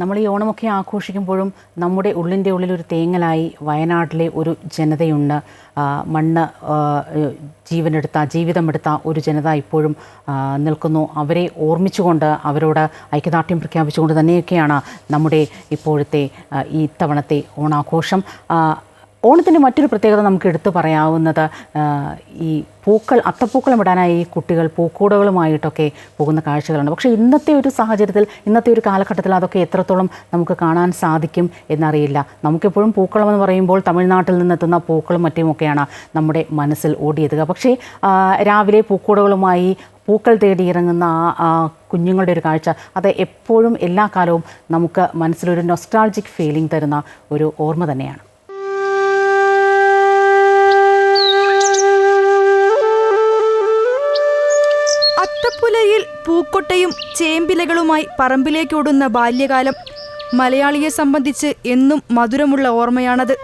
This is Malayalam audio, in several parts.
നമ്മൾ ഈ ഓണമൊക്കെ ആഘോഷിക്കുമ്പോഴും നമ്മുടെ ഉള്ളിന്റെ ഉള്ളിൽ ഒരു തേങ്ങലായി വയനാട്ടിലെ ഒരു ജനതയുണ്ട്. മണ്ണ് ജീവനെടുത്ത ജീവിതമെടുത്ത ഒരു ജനത ഇപ്പോഴും നിൽക്കുന്നു. അവരെ ഓർമ്മിച്ചുകൊണ്ട് അവരോട് ഐക്യദാർഢ്യം പ്രഖ്യാപിച്ചുകൊണ്ട് തന്നെയൊക്കെയാണ് നമ്മുടെ ഇപ്പോഴത്തെ ഈ ഇത്തവണത്തെ ഓണാഘോഷം. ഓണത്തിന്റെ മറ്റൊരു പ്രത്യേകത നമുക്ക് എടുത്തു പറയാവുന്നത് ഈ പൂക്കൾ അത്തപ്പൂക്കളം ഇടാനായി കുട്ടികൾ പൂക്കൂടകളുമായിട്ടൊക്കെ പോകുന്ന കാഴ്ചകളുണ്ട്. പക്ഷേ ഇന്നത്തെ ഒരു സാഹചര്യത്തിൽ ഇന്നത്തെ ഒരു കാലഘട്ടത്തിൽ അതൊക്കെ എത്രത്തോളം നമുക്ക് കാണാൻ സാധിക്കും എന്നറിയില്ല. നമുക്കെപ്പോഴും പൂക്കളം എന്ന് പറയുമ്പോൾ തമിഴ്നാട്ടിൽ നിന്നെത്തുന്ന പൂക്കളും മറ്റുമൊക്കെയാണ് നമ്മുടെ മനസ്സിൽ ഓടിയെത്തുക. പക്ഷേ രാവിലെ പൂക്കൂടകളുമായി പൂക്കൾ തേടി ഇറങ്ങുന്ന ആ ആ കുഞ്ഞുങ്ങളുടെ ഒരു കാഴ്ച അത് എപ്പോഴും എല്ലാ കാലവും നമുക്ക് മനസ്സിലൊരു നൊസ്റ്റാൾജിക് ഫീലിംഗ് തരുന്ന ഒരു ഓർമ്മ തന്നെയാണ്. അത്തപ്പുലയിൽ പൂക്കൊട്ടയും ചേമ്പിലകളുമായി പറമ്പിലേക്കോടുന്ന ബാല്യകാലം മലയാളിയെ സംബന്ധിച്ച് എന്നും മധുരമുള്ള ഓർമ്മയാണത്.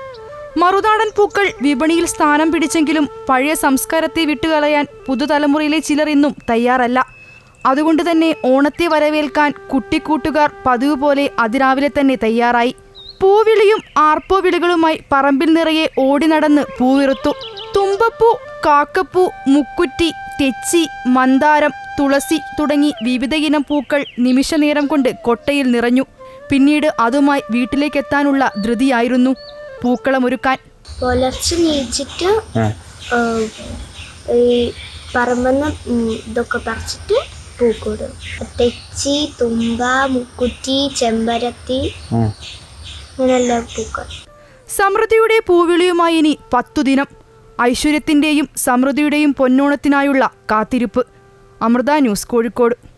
മറുനാടൻ പൂക്കൾ വിപണിയിൽ സ്ഥാനം പിടിച്ചെങ്കിലും പഴയ സംസ്കാരത്തെ വിട്ടുകളയാൻ പുതുതലമുറയിലെ ചിലർ ഇന്നും തയ്യാറല്ല. അതുകൊണ്ട് തന്നെ ഓണത്തെ വരവേൽക്കാൻ കുട്ടിക്കൂട്ടുകാർ പതിവ് പോലെ അതിരാവിലെ തന്നെ തയ്യാറായി. പൂവിളിയും ആർപ്പോ വിളികളുമായി പറമ്പിൽ നിറയെ ഓടി നടന്ന് പൂവിറുത്തു. തുമ്പപ്പൂ കാക്കപ്പൂ മുക്കുറ്റി തെച്ചി മന്ദാരം തുളസി തുടങ്ങി വിവിധയിനം പൂക്കൾ നിമിഷനേരം കൊണ്ട് കൊട്ടയിൽ നിറഞ്ഞു. പിന്നീട് അതുമായി വീട്ടിലേക്കെത്താനുള്ള ധൃതിയായിരുന്നു പൂക്കളമൊരുക്കാൻ. പുലർച്ചെ നീച്ചിട്ട് ഈ പറമ്പെന്ന് ഇതൊക്കെ പറിച്ചിട്ട് പൂക്കൂടും. തെച്ചി തുമ്പ മുക്കുറ്റി ചെമ്പരത്തി അങ്ങനെയുള്ള പൂക്കൾ. സമൃദ്ധിയുടെ പൂവിളിയുമായി ഇനി പത്തു ദിനം. ഐശ്വര്യത്തിന്റെയും സമൃദ്ധിയുടെയും പൊന്നോണത്തിനായുള്ള കാത്തിരിപ്പ്. അമൃത ന്യൂസ് കോഴിക്കോട്.